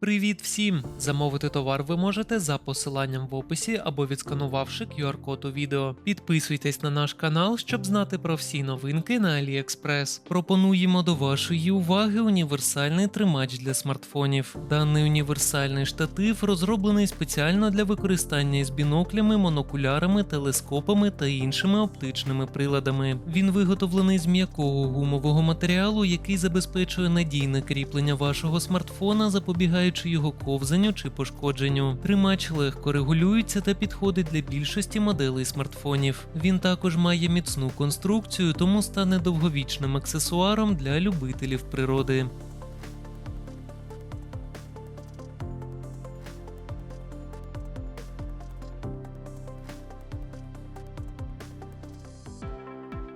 Привіт всім! Замовити товар ви можете за посиланням в описі або відсканувавши QR-код у відео. Підписуйтесь на наш канал, щоб знати про всі новинки на AliExpress. Пропонуємо до вашої уваги універсальний тримач для смартфонів. Даний універсальний штатив розроблений спеціально для використання із біноклями, монокулярами, телескопами та іншими оптичними приладами. Він виготовлений з м'якого гумового матеріалу, який забезпечує надійне кріплення вашого смартфона, запобігаючи його ковзанню чи пошкодженню. Тримач легко регулюється та підходить для більшості моделей смартфонів. Він також має міцну конструкцію, тому стане довговічним аксесуаром для любителів природи.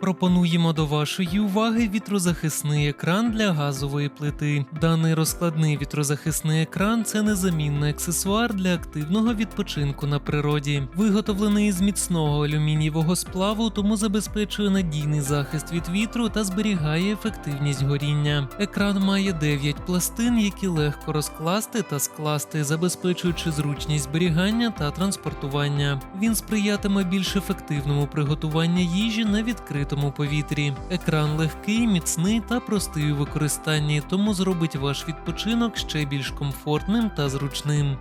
Пропонуємо до вашої уваги вітрозахисний екран для газової плити. Даний розкладний вітрозахисний екран це незамінний аксесуар для активного відпочинку на природі. Виготовлений із міцного алюмінієвого сплаву, тому забезпечує надійний захист від вітру та зберігає ефективність горіння. Екран має 9 пластин, які легко розкласти та скласти, забезпечуючи зручність зберігання та транспортування. Він сприятиме більш ефективному приготуванню їжі на відкритому повітрі. Екран легкий, міцний та простий у використанні, тому зробить ваш відпочинок ще більш комфортним та зручним.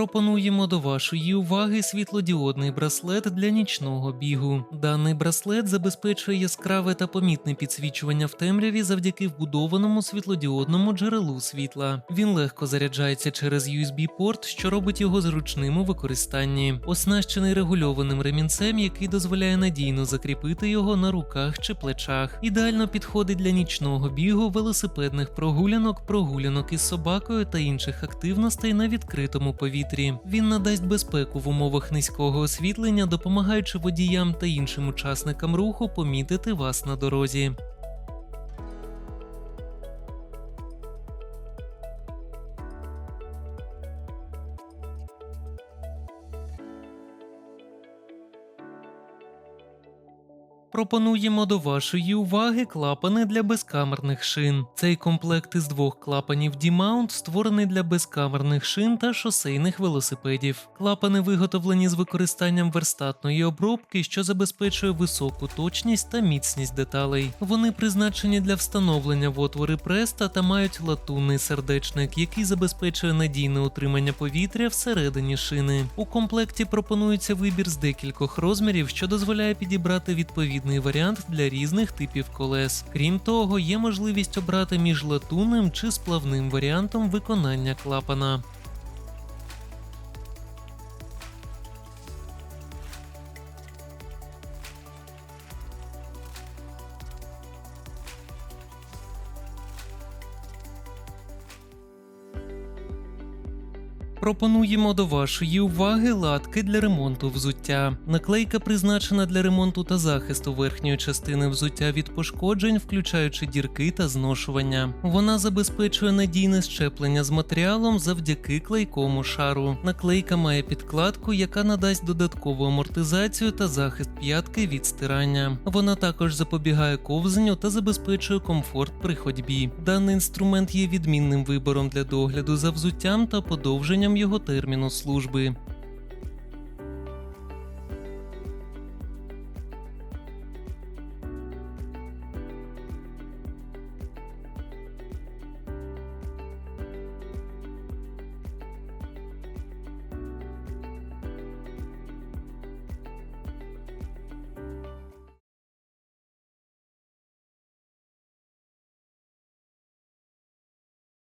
Пропонуємо до вашої уваги світлодіодний браслет для нічного бігу. Даний браслет забезпечує яскраве та помітне підсвічування в темряві завдяки вбудованому світлодіодному джерелу світла. Він легко заряджається через USB-порт, що робить його зручним у використанні. Оснащений регульованим ремінцем, який дозволяє надійно закріпити його на руках чи плечах. Ідеально підходить для нічного бігу, велосипедних прогулянок, прогулянок із собакою та інших активностей на відкритому повітрі. Він надасть безпеку в умовах низького освітлення, допомагаючи водіям та іншим учасникам руху помітити вас на дорозі. Пропонуємо до вашої уваги клапани для безкамерних шин. Цей комплект із двох клапанів D-Mount створений для безкамерних шин та шосейних велосипедів. Клапани виготовлені з використанням верстатної обробки, що забезпечує високу точність та міцність деталей. Вони призначені для встановлення в отвори преста та мають латунний сердечник, який забезпечує надійне утримання повітря всередині шини. У комплекті пропонується вибір з декількох розмірів, що дозволяє підібрати відповідний варіант для різних типів колес. Крім того, є можливість обрати між латунним чи сплавним варіантом виконання клапана. Пропонуємо до вашої уваги латки для ремонту взуття. Наклейка призначена для ремонту та захисту верхньої частини взуття від пошкоджень, включаючи дірки та зношування. Вона забезпечує надійне щеплення з матеріалом завдяки клейкому шару. Наклейка має підкладку, яка надасть додаткову амортизацію та захист п'ятки від стирання. Вона також запобігає ковзанню та забезпечує комфорт при ходьбі. Даний інструмент є відмінним вибором для догляду за взуттям та подовженням його терміну служби.